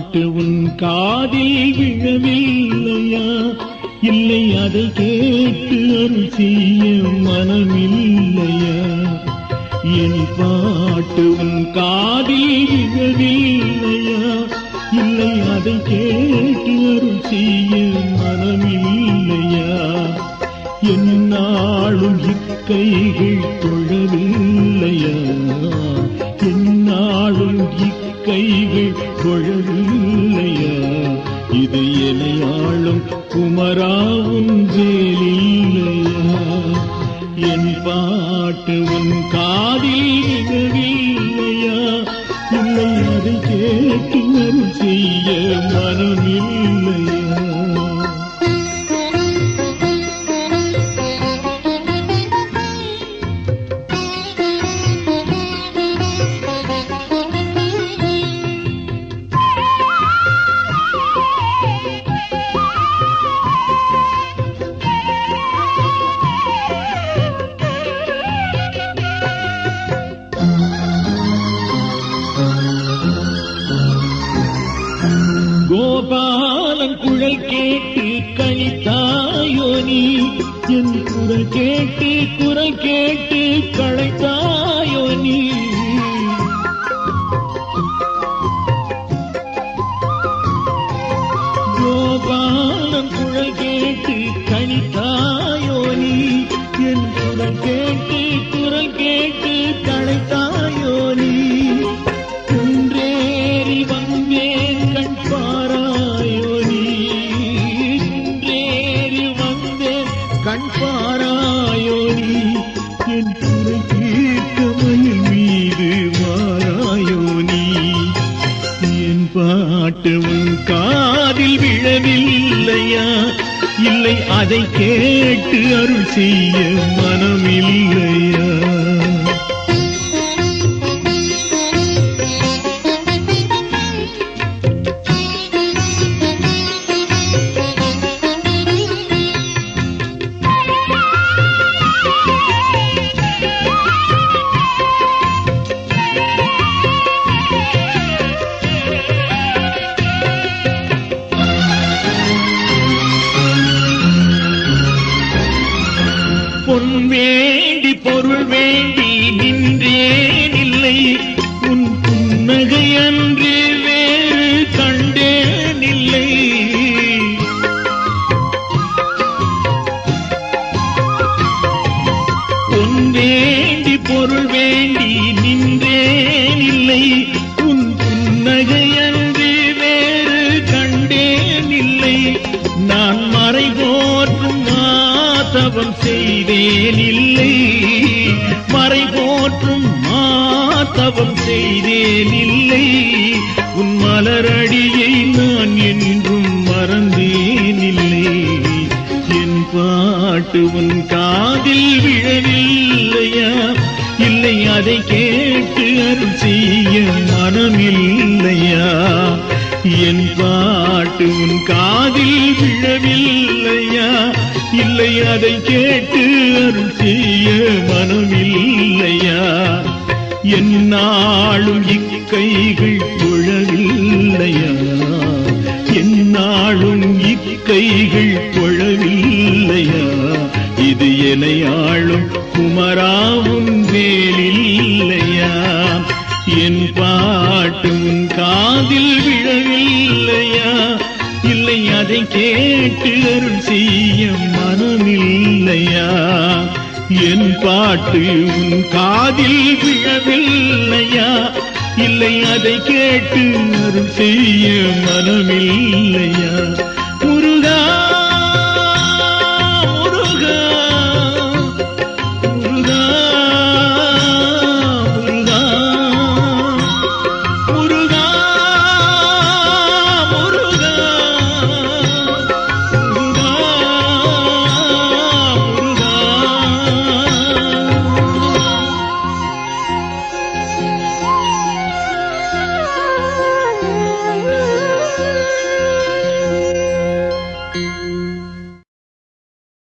பாட்டு உன் காதில் விழவில்லையா? இல்லை அதை கேட்டு அருள் செய்ய மனமில்லையா? என் பாட்டு உன் காதில் விழவில்லையா? இல்லை அதை கேட்டு அருள் செய்ய மனமில்லையா? என்னாலும் இக்கைகள் தொழவில்லையா என்னாலும் இக்கை கைகள் குழலில்லையா? இது எலையாளும் குமராவும் வேலில்லையா என் பாட்டு உன் காதில் விழவில்லையா? இல்லை அதை கேட்டு செய்ய மனமில்லையா? குரல் கேட்டு கழித்தாயோ நீ? என் குரல் கேட்டு குரல் கேட்டு களைத்தாயோ நீ? கோபாலன் குரல் கேட்டு கழித்தாயோ நீ? என் குரல் கேட்டு குரல் கேட்டு களைத்தாயோ காதில் இல்லை அதை கேட்டு அருள் செய்ய மனமில்லை. வேண்டி மறை போற்றும் மாத்தவம் செய்தேன் இல்லை. உன் மலரடியை நான் என்றும் மறந்தேன் இல்லை. என் பாட்டு உன் காதில் விழவில்லையா? இல்லை அதை கேட்டு அருள் செய்ய மனமில்லையா? என் பாட்டு உன் காதில் விழவில்லையா? இல்லை அதை கேட்டு அருள் செய்ய மனமில்லையா? என்னாலும் இக்கைகள் தொழவில்லையா என்னாலும் இக்கைகள் புழவில்லையா இது எனையாளும் குமராவும் வேலில்லையா என் பாட்டும் காதில் கேட்டு அருள் செய்ய மனமில்லையா? என் பாட்டு உன் காதில் விழவில்லையா? இல்லை அதை கேட்டு அருள் செய்ய மனமில்லையா?